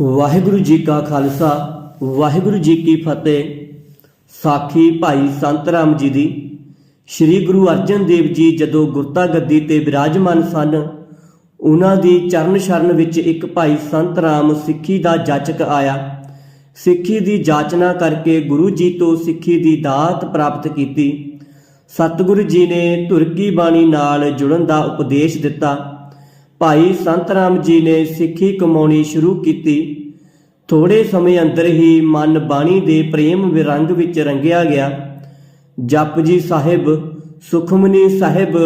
ਵਾਹਿਗੁਰੂ ਜੀ ਕਾ ਖਾਲਸਾ, ਵਾਹਿਗੁਰੂ ਜੀ ਕੀ ਫਤਿਹ। ਸਾਖੀ ਭਾਈ ਸੰਤ ਰਾਮ ਜੀ ਦੀ, ਸ੍ਰੀ ਗੁਰੂ ਅਰਜਨ ਦੇਵ ਜੀ ਜਦੋਂ ਗੁਰਤਾ ਗੱਦੀ ਤੇ ਵਿਰਾਜਮਾਨ ਸਨ, ਉਹਨਾਂ ਦੀ ਚਰਨ ਸ਼ਰਨ ਵਿੱਚ ਇੱਕ ਭਾਈ ਸੰਤ ਰਾਮ ਸਿੱਖੀ ਦਾ ਜਾਚਕ ਆਇਆ। ਸਿੱਖੀ ਦੀ ਜਾਚਨਾ ਕਰਕੇ ਗੁਰੂ ਜੀ ਤੋਂ ਸਿੱਖੀ ਦੀ ਦਾਤ ਪ੍ਰਾਪਤ ਕੀਤੀ। ਸਤਿਗੁਰੂ ਜੀ ਨੇ ਤੁਰਕੀ ਬਾਣੀ ਨਾਲ ਜੁੜਨ ਦਾ ਉਪਦੇਸ਼ ਦਿੱਤਾ। ਭਾਈ ਸੰਤ ਰਾਮ ਜੀ ਨੇ ਸਿੱਖੀ ਕਮਾਉਣੀ ਸ਼ੁਰੂ ਕੀਤੀ। ਥੋੜੇ ਸਮੇਂ ਅੰਦਰ ਹੀ ਮਨ ਬਾਣੀ ਦੇ ਪ੍ਰੇਮ ਵਿਰੰਗ ਵਿੱਚ ਰੰਗਿਆ ਗਿਆ। ਜਪਜੀ ਸਾਹਿਬ, ਸੁਖਮਨੀ ਸਾਹਿਬ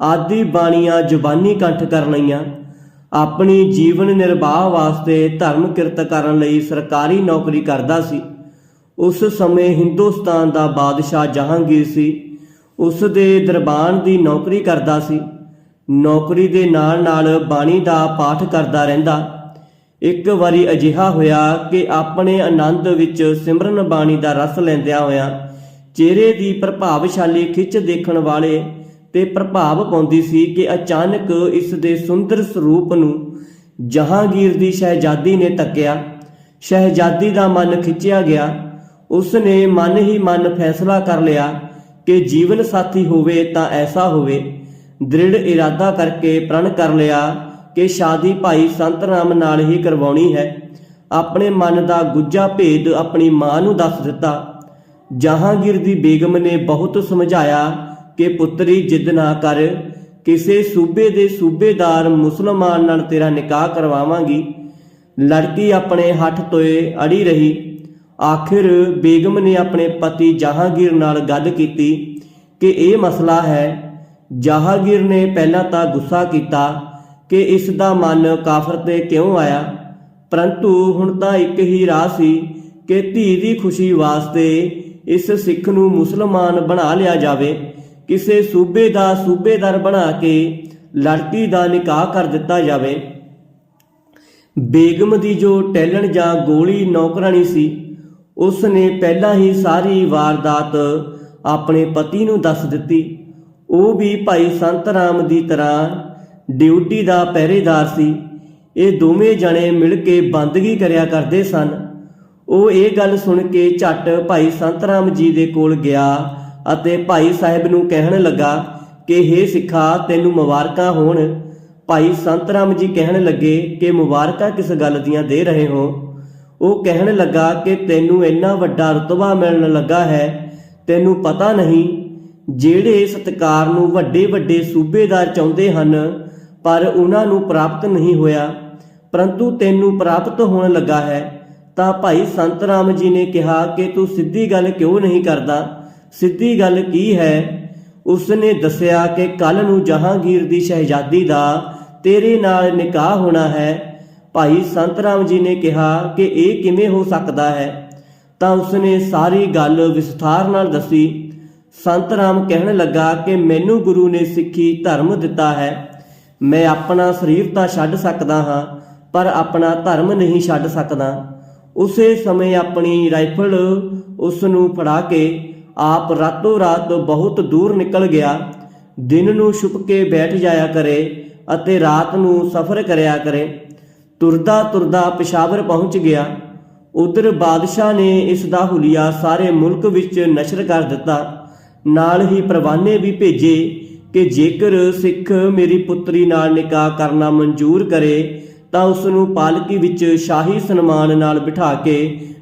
ਆਦਿ ਬਾਣੀਆਂ ਜ਼ੁਬਾਨੀ ਕੰਠ ਕਰ ਲਈਆਂ। ਆਪਣੀ ਜੀਵਨ ਨਿਰਵਾਹ ਵਾਸਤੇ ਧਰਮ ਕਿਰਤ ਕਰਨ ਲਈ ਸਰਕਾਰੀ ਨੌਕਰੀ ਕਰਦਾ ਸੀ। ਉਸ ਸਮੇਂ ਹਿੰਦੁਸਤਾਨ ਦਾ ਬਾਦਸ਼ਾਹ ਜਹਾਂਗੀਰ ਸੀ। ਉਸ ਦੇ ਦਰਬਾਨ ਦੀ ਨੌਕਰੀ ਕਰਦਾ ਸੀ। ਨੌਕਰੀ ਦੇ ਨਾਲ ਨਾਲ ਬਾਣੀ ਦਾ ਪਾਠ ਕਰਦਾ ਰਹਿੰਦਾ। ਇੱਕ ਵਾਰੀ ਅਜਿਹਾ ਹੋਇਆ ਕਿ ਆਪਣੇ ਆਨੰਦ ਵਿੱਚ ਸਿਮਰਨ ਬਾਣੀ ਦਾ ਰਸ ਲੈਂਦਿਆਂ ਹੋਇਆਂ ਚਿਹਰੇ ਦੀ ਪ੍ਰਭਾਵਸ਼ਾਲੀ ਖਿੱਚ ਦੇਖਣ ਵਾਲੇ ਤੇ ਪ੍ਰਭਾਵ ਪਾਉਂਦੀ ਸੀ ਕਿ ਅਚਾਨਕ ਇਸ ਦੇ ਸੁੰਦਰ ਸਰੂਪ ਨੂੰ ਜਹਾਂਗੀਰ ਦੀ ਸ਼ਹਿਜ਼ਾਦੀ ਨੇ ਤੱਕਿਆ। ਸ਼ਹਿਜ਼ਾਦੀ ਦਾ ਮਨ ਖਿੱਚਿਆ ਗਿਆ। ਉਸ ਨੇ ਮਨ ਹੀ ਮਨ ਫੈਸਲਾ ਕਰ ਲਿਆ ਕਿ ਜੀਵਨ ਸਾਥੀ ਹੋਵੇ ਤਾਂ ਐਸਾ ਹੋਵੇ। ਦ੍ਰਿੜ ਇਰਾਦਾ ਕਰਕੇ ਪ੍ਰਣ ਕਰ ਲਿਆ ਕਿ ਸ਼ਾਦੀ ਭਾਈ ਸੰਤ ਰਾਮ ਨਾਲ ਹੀ ਕਰਵਾਉਣੀ ਹੈ। ਆਪਣੇ ਮਨ ਦਾ ਗੁੱਜਾ ਭੇਦ ਆਪਣੀ ਮਾਂ ਨੂੰ ਦੱਸ ਦਿੱਤਾ। ਜਹਾਂਗੀਰ ਦੀ ਬੇਗਮ ਨੇ ਬਹੁਤ ਸਮਝਾਇਆ ਕਿ ਪੁੱਤਰੀ, ਜਿੱਦ ਨਾ ਕਰ। ਕਿਸੇ ਸੂਬੇ ਦੇ ਸੂਬੇਦਾਰ ਮੁਸਲਮਾਨ ਨਾਲ ਤੇਰਾ ਨਿਕਾਹ ਕਰਵਾਵਾਂਗੀ। ਲੜਕੀ ਆਪਣੇ ਹੱਥ ਤੋਏ ਅੜੀ ਰਹੀ। ਆਖਿਰ ਬੇਗਮ ਨੇ ਆਪਣੇ ਪਤੀ ਜਹਾਂਗੀਰ ਨਾਲ ਗੱਲ ਕੀਤੀ ਕਿ ਇਹ ਮਸਲਾ ਹੈ ਜਹਾਂਗੀਰ ਨੇ ਪਹਿਲਾਂ ਤਾਂ ਗੁੱਸਾ ਕੀਤਾ ਕਿ ਇਸ ਦਾ ਮਨ ਕਾਫਰ ਤੇ ਕਿਉਂ ਆਇਆ, ਪਰੰਤੂ ਹੁਣ ਤਾਂ ਇੱਕ ਹੀ ਰਾਹ ਸੀ ਕਿ ਧੀ ਦੀ ਖੁਸ਼ੀ ਵਾਸਤੇ ਇਸ ਸਿੱਖ ਨੂੰ ਮੁਸਲਮਾਨ ਬਣਾ ਲਿਆ ਜਾਵੇ, ਕਿਸੇ ਸੂਬੇ ਦਾ ਸੂਬੇਦਾਰ ਬਣਾ ਕੇ ਲੜਕੀ ਦਾ ਨਿਕਾਹ ਕਰ ਦਿੱਤਾ ਜਾਵੇ। ਬੇਗਮ ਦੀ ਜੋ ਟੈਲਣ ਜਾਂ ਗੋਲੀ ਨੌਕਰਾਨੀ ਸੀ ਉਸ ਨੇ ਪਹਿਲਾਂ ਹੀ ਸਾਰੀ ਵਾਰਦਾਤ ਆਪਣੇ ਪਤੀ ਨੂੰ ਦੱਸ ਦਿੱਤੀ। ਉਹ ਵੀ ਭਾਈ ਸੰਤ ਰਾਮ ਦੀ ਤਰ੍ਹਾਂ ਡਿਊਟੀ ਦਾ ਪਹਿਰੇਦਾਰ ਸੀ। ਇਹ ਦੋਵੇਂ ਜਣੇ ਮਿਲ ਕੇ ਬੰਦਗੀ ਕਰਿਆ ਕਰਦੇ ਸਨ। ਉਹ ਇਹ ਗੱਲ ਸੁਣ ਕੇ ਝੱਟ ਭਾਈ ਸੰਤ ਰਾਮ ਜੀ ਦੇ ਕੋਲ ਗਿਆ ਅਤੇ ਭਾਈ ਸਾਹਿਬ ਨੂੰ ਕਹਿਣ ਲੱਗਾ ਕਿ हे ਸਿੱਖਾ, ਤੈਨੂੰ ਮੁਬਾਰਕਾਂ ਹੋਣ। ਭਾਈ ਸੰਤ ਰਾਮ ਜੀ ਕਹਿਣ ਲੱਗੇ ਕਿ, ਮੁਬਾਰਕਾਂ ਕਿਸ ਗੱਲ ਦੀਆਂ ਦੇ ਰਹੇ ਹੋ? ਉਹ ਕਹਿਣ ਲੱਗਾ ਕਿ, ਤੈਨੂੰ ਇੰਨਾ ਵੱਡਾ ਰਤਬਾ ਮਿਲਣ ਲੱਗਾ ਹੈ, ਤੈਨੂੰ ਪਤਾ ਨਹੀਂ ਜਿਹੜੇ ਸਤਕਾਰ ਨੂੰ ਵੱਡੇ ਵੱਡੇ ਸੂਬੇਦਾਰ ਚਾਹੁੰਦੇ ਹਨ, ਪਰ ਉਹਨਾਂ ਨੂੰ ਪ੍ਰਾਪਤ ਨਹੀਂ ਹੋਇਆ। ਪਰੰਤੂ ਤੈਨੂੰ ਪ੍ਰਾਪਤ ਹੋਣ ਲੱਗਾ ਹੈ, ਤਾਂ ਭਾਈ ਸੰਤ ਰਾਮ ਜੀ ਨੇ ਕਿਹਾ ਕਿ ਤੂੰ ਸਿੱਧੀ ਗੱਲ ਕਿਉਂ ਨਹੀਂ ਕਰਦਾ? ਸਿੱਧੀ ਗੱਲ ਕੀ ਹੈ? ਉਸ ਨੇ ਦੱਸਿਆ ਕਿ ਕੱਲ ਨੂੰ ਜਹਾਂਗੀਰ ਦੀ ਸ਼ਹਿਜ਼ਾਦੀ ਦਾ ਤੇਰੇ ਨਾਲ ਨਿਕਾਹ ਹੋਣਾ ਹੈ। ਭਾਈ ਸੰਤ ਰਾਮ ਜੀ ਨੇ ਕਿਹਾ ਕਿ ਇਹ ਕਿਵੇਂ ਹੋ ਸਕਦਾ ਹੈ? ਤਾਂ ਉਸਨੇ ਸਾਰੀ ਗੱਲ ਵਿਸਥਾਰ ਨਾਲ ਦੱਸੀ। ਸੰਤ ਰਾਮ ਕਹਿਣ ਲੱਗਾ ਕਿ ਮੈਨੂੰ ਗੁਰੂ ਨੇ ਸਿੱਖੀ ਧਰਮ ਦਿੱਤਾ ਹੈ। ਮੈਂ ਆਪਣਾ ਸਰੀਰ ਤਾਂ ਛੱਡ ਸਕਦਾ ਹਾਂ, ਪਰ ਆਪਣਾ ਧਰਮ ਨਹੀਂ ਛੱਡ ਸਕਦਾ। ਉਸੇ ਸਮੇਂ ਆਪਣੀ ਰਾਈਫਲ ਉਸ ਨੂੰ ਫੜਾ ਕੇ ਆਪ ਰਾਤੋਂ ਰਾਤ ਬਹੁਤ ਦੂਰ ਨਿਕਲ ਗਿਆ। ਦਿਨ ਨੂੰ ਛੁਪ ਕੇ ਬੈਠ ਜਾਇਆ ਕਰੇ ਅਤੇ ਰਾਤ ਨੂੰ ਸਫ਼ਰ ਕਰਿਆ ਕਰੇ। ਤੁਰਦਾ ਤੁਰਦਾ ਪਿਸ਼ਾਵਰ ਪਹੁੰਚ ਗਿਆ। ਉਧਰ ਬਾਦਸ਼ਾਹ ਨੇ ਇਸ ਦਾ ਹੁਲੀਆ ਸਾਰੇ ਮੁਲਕ ਵਿੱਚ ਨਸ਼ਰ ਕਰ ਦਿੱਤਾ। ਨਾਲ ਹੀ ਪ੍ਰਵਾਨੇ ਵੀ ਭੇਜੇ ਕਿ ਜੇਕਰ ਸਿੱਖ ਮੇਰੀ ਪੁੱਤਰੀ ਨਾਲ ਨਿਕਾਹ ਕਰਨਾ ਮਨਜ਼ੂਰ ਕਰੇ, ਤਾਂ ਉਸ ਨੂੰ ਪਾਲਕੀ ਵਿੱਚ ਸ਼ਾਹੀ ਸਨਮਾਨ ਨਾਲ ਬਿਠਾ ਕੇ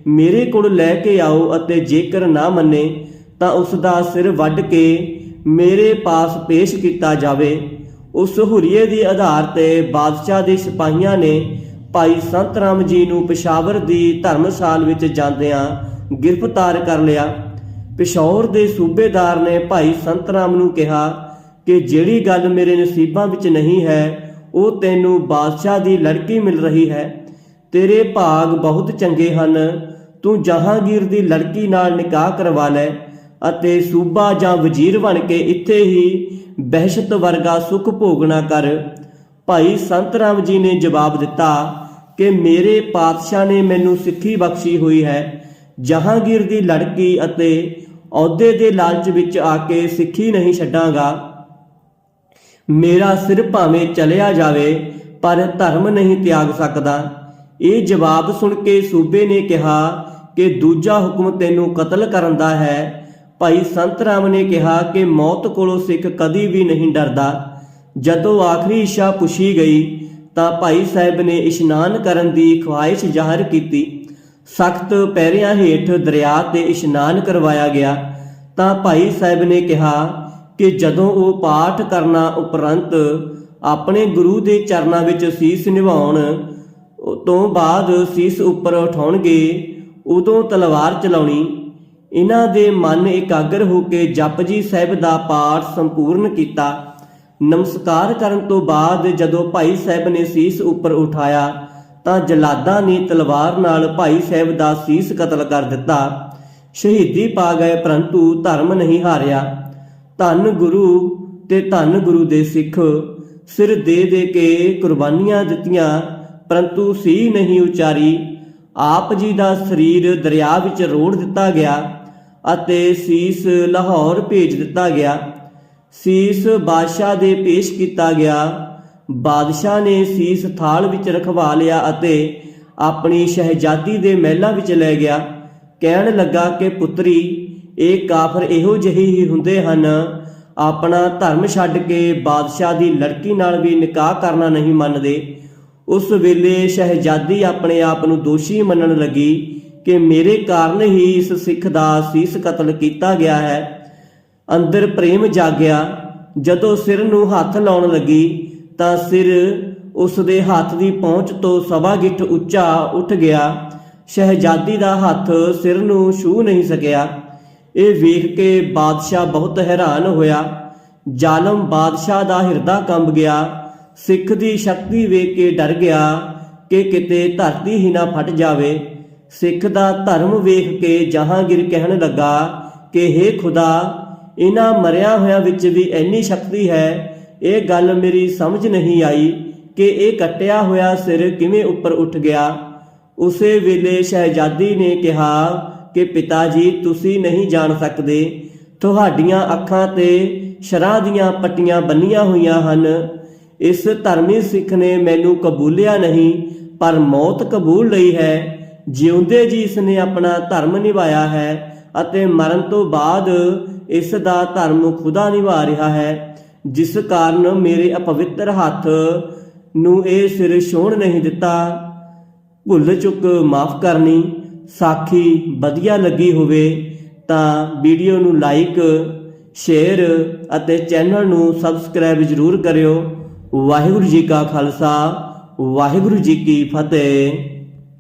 ਮੇਰੇ ਕੋਲ ਲੈ ਕੇ ਆਓ ਅਤੇ ਜੇਕਰ ਨਾ ਮੰਨੇ, ਤਾਂ ਉਸ ਦਾ ਸਿਰ ਵੱਢ ਕੇ ਮੇਰੇ ਪਾਸ ਪੇਸ਼ ਕੀਤਾ ਜਾਵੇ। ਉਸ ਹੁਰੀਏ ਦੇ ਆਧਾਰ ਤੇ ਬਾਦਸ਼ਾਹ ਦੇ ਸਿਪਾਹੀਆਂ ਨੇ ਭਾਈ ਸੰਤ ਰਾਮ ਜੀ ਨੂੰ ਪਿਸ਼ਾਵਰ ਦੀ ਧਰਮਸ਼ਾਲ ਵਿੱਚ ਜਾਂਦਿਆਂ ਗ੍ਰਿਫਤਾਰ ਕਰ ਲਿਆ। ਪਿਸ਼ੌਰ ਦੇ ਸੂਬੇਦਾਰ ਨੇ ਭਾਈ ਸੰਤ ਰਾਮ ਨੂੰ ਕਿਹਾ ਕਿ ਜਿਹੜੀ ਗੱਲ ਮੇਰੇ ਨਸੀਬਾਂ ਵਿੱਚ ਨਹੀਂ ਹੈ, ਉਹ ਤੈਨੂੰ ਬਾਦਸ਼ਾਹ ਦੀ ਲੜਕੀ ਮਿਲ ਰਹੀ ਹੈ। ਤੇਰੇ ਭਾਗ ਬਹੁਤ ਚੰਗੇ ਹਨ। ਤੂੰ ਜਹਾਂਗੀਰ ਦੀ ਲੜਕੀ ਨਾਲ ਨਿਕਾਹ ਕਰਵਾ ਲੈ ਅਤੇ ਸੂਬਾ ਜਾਂ ਵਜ਼ੀਰ ਬਣ ਕੇ ਇੱਥੇ ਹੀ ਬਹਿਸ਼ਤ ਵਰਗਾ ਸੁਖ ਭੋਗਣਾ ਕਰ। ਭਾਈ ਸੰਤ ਰਾਮ ਜੀ ਨੇ ਜਵਾਬ ਦਿੱਤਾ ਕਿ ਮੇਰੇ ਪਾਤਸ਼ਾਹ ਨੇ ਮੈਨੂੰ ਸਿੱਖੀ ਬਖਸ਼ੀ ਹੋਈ ਹੈ। ਜਹਾਂਗੀਰ ਦੀ ਲੜਕੀ ਅਤੇ ਅਹੁਦੇ ਦੇ ਲਾਲਚ ਵਿੱਚ ਆ ਕੇ ਸਿੱਖੀ ਨਹੀਂ ਛੱਡਾਂਗਾ। ਮੇਰਾ ਸਿਰ ਭਾਵੇਂ ਚਲਿਆ ਜਾਵੇ, ਪਰ ਧਰਮ ਨਹੀਂ ਤਿਆਗ ਸਕਦਾ। ਇਹ ਜਵਾਬ ਸੁਣ ਕੇ ਸੂਬੇ ਨੇ ਕਿਹਾ ਕਿ ਦੂਜਾ ਹੁਕਮ ਤੈਨੂੰ ਕਤਲ ਕਰਨ ਦਾ ਹੈ। ਭਾਈ ਸੰਤ ਰਾਮ ਨੇ ਕਿਹਾ ਕਿ ਮੌਤ ਕੋਲੋਂ ਸਿੱਖ ਕਦੀ ਵੀ ਨਹੀਂ ਡਰਦਾ। ਜਦੋਂ ਆਖਰੀ ਇੱਛਾ ਪੁੱਛੀ ਗਈ, ਤਾਂ ਭਾਈ ਸਾਹਿਬ ਨੇ ਇਸ਼ਨਾਨ ਕਰਨ ਦੀ ਖਵਾਹਿਸ਼ ਜ਼ਾਹਰ ਕੀਤੀ। ਸਖਤ ਪੈਰਿਆਂ ਹੇਠ ਦਰਿਆ ਤੇ ਇਸ਼ਨਾਨ ਕਰਵਾਇਆ ਗਿਆ, ਤਾਂ ਭਾਈ ਸਾਹਿਬ ਨੇ ਕਿਹਾ ਕਿ ਜਦੋਂ ਉਹ ਪਾਠ ਕਰਨਾ ਉਪਰੰਤ ਆਪਣੇ ਗੁਰੂ ਦੇ ਚਰਨਾਂ ਵਿੱਚ ਸੀਸ ਨਿਭਾਉਣ ਤੋਂ ਬਾਅਦ ਸੀਸ ਉੱਪਰ ਉਠਾਉਣਗੇ, ਉਦੋਂ ਤਲਵਾਰ ਚਲਾਉਣੀ। ਇਹਨਾਂ ਦੇ ਮਨ ਇਕਾਗਰ ਹੋ ਕੇ ਜਪਜੀ ਸਾਹਿਬ ਦਾ ਪਾਠ ਸੰਪੂਰਨ ਕੀਤਾ। ਨਮਸਕਾਰ ਕਰਨ ਤੋਂ ਬਾਅਦ ਜਦੋਂ ਭਾਈ ਸਾਹਿਬ ਨੇ ਸੀਸ ਉੱਪਰ ਉਠਾਇਆ ਤਾਂ ਜਲਾਦਾਂ ਨੇ ਤਲਵਾਰ ਨਾਲ ਭਾਈ ਸਾਹਿਬ ਦਾ ਸੀਸ ਕਤਲ ਕਰ ਦਿੱਤਾ। ਸ਼ਹੀਦੀ ਪਾ ਗਏ, ਪਰੰਤੂ ਧਰਮ ਨਹੀਂ ਹਾਰਿਆ। ਧੰਨ ਗੁਰੂ ਤੇ ਧੰਨ ਗੁਰੂ ਦੇ ਸਿੱਖ ਸਿਰ ਦੇ ਦੇ ਕੇ ਕੁਰਬਾਨੀਆਂ ਦਿੱਤੀਆਂ, ਪਰੰਤੂ ਸੀ ਨਹੀਂ ਉਚਾਰੀ। ਆਪ ਜੀ ਦਾ ਸਰੀਰ ਦਰਿਆ ਵਿੱਚ ਰੋੜ ਦਿੱਤਾ ਗਿਆ ਅਤੇ ਸੀਸ ਲਾਹੌਰ ਭੇਜ ਦਿੱਤਾ ਗਿਆ। ਸੀਸ ਬਾਦਸ਼ਾਹ ਦੇ ਪੇਸ਼ ਕੀਤਾ ਗਿਆ। ਬਾਦਸ਼ਾਹ ਨੇ ਸੀਸ ਥਾਲ ਵਿੱਚ ਰਖਵਾ ਲਿਆ ਅਤੇ ਆਪਣੀ ਸ਼ਹਿਜ਼ਾਦੀ ਦੇ ਮਹਿਲਾਂ ਵਿੱਚ ਲੈ ਗਿਆ। ਕਹਿਣ ਲੱਗਾ ਕਿ ਪੁੱਤਰੀ, ਇਹ ਕਾਫਰ ਇਹੋ ਜਿਹੇ ਹੀ ਹੁੰਦੇ ਹਨ। ਆਪਣਾ ਧਰਮ ਛੱਡ ਕੇ ਬਾਦਸ਼ਾਹ ਦੀ ਲੜਕੀ ਨਾਲ ਵੀ ਨਿਕਾਹ ਕਰਨਾ ਨਹੀਂ ਮੰਨਦੇ। ਉਸ ਵੇਲੇ ਸ਼ਹਿਜ਼ਾਦੀ ਆਪਣੇ ਆਪ ਨੂੰ ਦੋਸ਼ੀ ਮੰਨਣ ਲੱਗੀ ਕਿ ਮੇਰੇ ਕਾਰਨ ਹੀ ਇਸ ਸਿੱਖ ਦਾ ਸੀਸ ਕਤਲ ਕੀਤਾ ਗਿਆ ਹੈ। ਅੰਦਰ ਪ੍ਰੇਮ ਜਾਗਿਆ। ਜਦੋਂ ਸਿਰ ਨੂੰ ਹੱਥ ਲਾਉਣ ਲੱਗੀ ਤਾਂ ਸਿਰ ਉਸ ਦੇ ਹੱਥ ਦੀ ਪਹੁੰਚ ਤੋਂ ਸਵਾ ਗਿੱਠ ਉੱਚਾ ਉੱਠ ਗਿਆ। ਸ਼ਹਿਜ਼ਾਦੀ ਦਾ ਹੱਥ ਸਿਰ ਨੂੰ ਛੂ ਨਹੀਂ ਸਕਿਆ। ਇਹ ਵੇਖ ਕੇ ਬਾਦਸ਼ਾਹ ਬਹੁਤ ਹੈਰਾਨ ਹੋਇਆ। ਜ਼ਾਲਮ ਬਾਦਸ਼ਾਹ ਦਾ ਹਿਰਦਾ ਕੰਬ ਗਿਆ। ਸਿੱਖ ਦੀ ਸ਼ਕਤੀ ਵੇਖ ਕੇ ਡਰ ਗਿਆ ਕਿ ਕਿਤੇ ਧਰਤੀ ਹੀ ਨਾ ਫਟ ਜਾਵੇ। ਸਿੱਖ ਦਾ ਧਰਮ ਵੇਖ ਕੇ ਜਹਾਂਗੀਰ ਕਹਿਣ ਲੱਗਾ ਕਿ हे ਖੁਦਾ, ਇਹਨਾਂ ਮਰਿਆ ਹੋਇਆਂ ਵਿੱਚ ਵੀ ਇੰਨੀ ਸ਼ਕਤੀ ਹੈ ਇਹ ਗੱਲ ਮੇਰੀ ਸਮਝ ਨਹੀਂ ਆਈ ਕਿ ਇਹ ਕੱਟਿਆ ਹੋਇਆ ਸਿਰ ਕਿਵੇਂ ਉੱਪਰ ਉੱਠ ਗਿਆ। ਉਸੇ ਵੇਲੇ ਸ਼ਹਿਜ਼ਾਦੀ ਨੇ ਕਿਹਾ ਕਿ ਪਿਤਾ ਜੀ ਤੁਸੀਂ ਨਹੀਂ ਜਾਣ ਸਕਦੇ। ਤੁਹਾਡੀਆਂ ਅੱਖਾਂ ਤੇ ਸ਼ਰਾਂ ਦੀਆਂ ਪੱਟੀਆਂ ਬੰਨੀਆਂ ਹੋਈਆਂ ਹਨ। ਇਸ ਧਰਮੀ ਸਿੱਖ ਨੇ ਮੈਨੂੰ ਕਬੂਲਿਆ ਨਹੀਂ, ਪਰ ਮੌਤ ਕਬੂਲ ਲਈ ਹੈ। ਜਿਉਂਦੇ ਜੀ ਇਸ ਨੇ ਆਪਣਾ ਧਰਮ ਨਿਭਾਇਆ ਹੈ ਅਤੇ ਮਰਨ ਤੋਂ ਬਾਅਦ ਇਸ ਦਾ ਧਰਮ ਖੁਦਾ ਨਿਭਾ ਰਿਹਾ ਹੈ। ਜਿਸ ਕਾਰਨ ਮੇਰੇ ਅਪਵਿੱਤਰ ਹੱਥ ਨੂੰ ਇਹ ਸਿਰ ਛੋਣ ਨਹੀਂ ਦਿੱਤਾ। ਭੁੱਲ ਚੁੱਕ ਮਾਫ ਕਰਨੀ, ਸਾਖੀ ਵਧੀਆ ਲੱਗੀ ਹੋਵੇ ਤਾਂ ਵੀਡੀਓ ਨੂੰ ਲਾਈਕ, ਸ਼ੇਅਰ ਅਤੇ ਚੈਨਲ ਨੂੰ ਸਬਸਕ੍ਰਾਈਬ ਜ਼ਰੂਰ ਕਰਿਓ। ਵਾਹਿਗੁਰੂ ਜੀ ਕਾ ਖਾਲਸਾ, ਵਾਹਿਗੁਰੂ ਜੀ ਕੀ ਫਤਿਹ।